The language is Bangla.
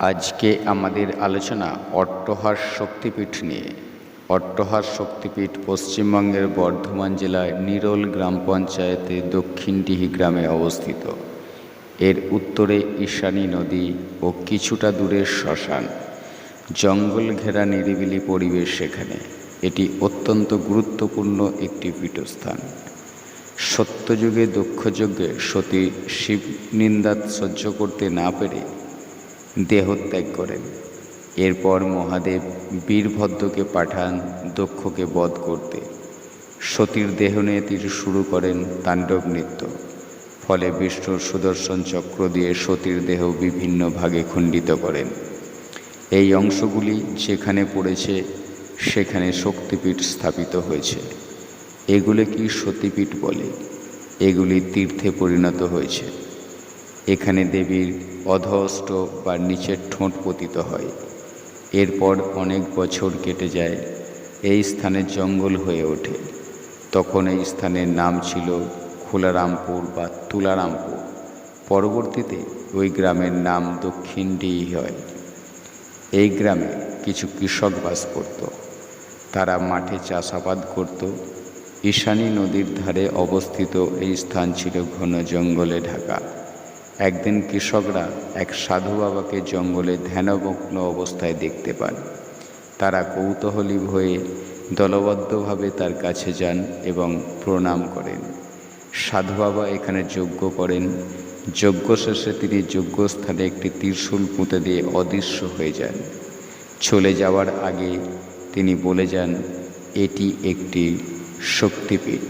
আজকে আমাদের আলোচনা অট্টহাস শক্তিপীঠ নিয়ে। অট্টহাস শক্তিপীঠ পশ্চিমবঙ্গের বর্ধমান জেলায় নিরোল গ্রাম পঞ্চায়েতে দক্ষিণডিহি গ্রামে অবস্থিত। এর উত্তরে ঈশানী নদী ও কিছুটা দূরে শ্মশান। জঙ্গল ঘেরা নিরিবিলি পরিবেশ সেখানে। এটি অত্যন্ত গুরুত্বপূর্ণ একটি পীঠস্থান। সত্যযুগে দক্ষযজ্ঞে সতী শিব নিন্দাত সহ্য করতে না পেরে দেহত্যাগ করেন। এরপর মহাদেব বীরভদ্রকে পাঠান দক্ষকে বধ করতে। সতীর দেহ নিয়ে তিনি শুরু করেন তাণ্ডব নৃত্য। ফলে বিষ্ণুর সুদর্শন চক্র দিয়ে সতীর দেহ বিভিন্ন ভাগে খণ্ডিত করেন। এই অংশগুলি যেখানে পড়েছে, সেখানে শক্তিপীঠ স্থাপিত হয়েছে। এগুলি কি সতীপীঠ বলে? এগুলি তীর্থে পরিণত হয়েছে। এখানে দেবীর অধহষ্ট বা নিচের ঠোঁট পতিত হয়। এরপর অনেক বছর কেটে যায়, এই স্থানে জঙ্গল হয়ে ওঠে। তখন এই স্থানের নাম ছিল খোলারামপুর বা তুলারামপুর। পরবর্তীতে ওই গ্রামের নাম দক্ষিণ দক্ষিণডিহি হয়। এই গ্রামে কিছু কৃষক বাস করত। তারা মাঠে চাষাবাদ করত। ঈশানী নদীর ধারে অবস্থিত এই স্থান ছিল ঘন জঙ্গলে ঢাকা। একদিন কৃষকরা এক সাধু বাবাকে জঙ্গলে ধ্যানমগ্ন অবস্থায় দেখতে পান। তারা কৌতূহলী হয়ে দলবদ্ধভাবে তার কাছে যান এবং প্রণাম করেন। সাধু বাবা এখানে যজ্ঞ করেন। যজ্ঞ শেষে তিনি যজ্ঞস্থানে একটি ত্রিশূল পুঁতে দিয়ে অদৃশ্য হয়ে যান। চলে যাওয়ার আগে তিনি বলে যান, এটি একটি শক্তিপীঠ।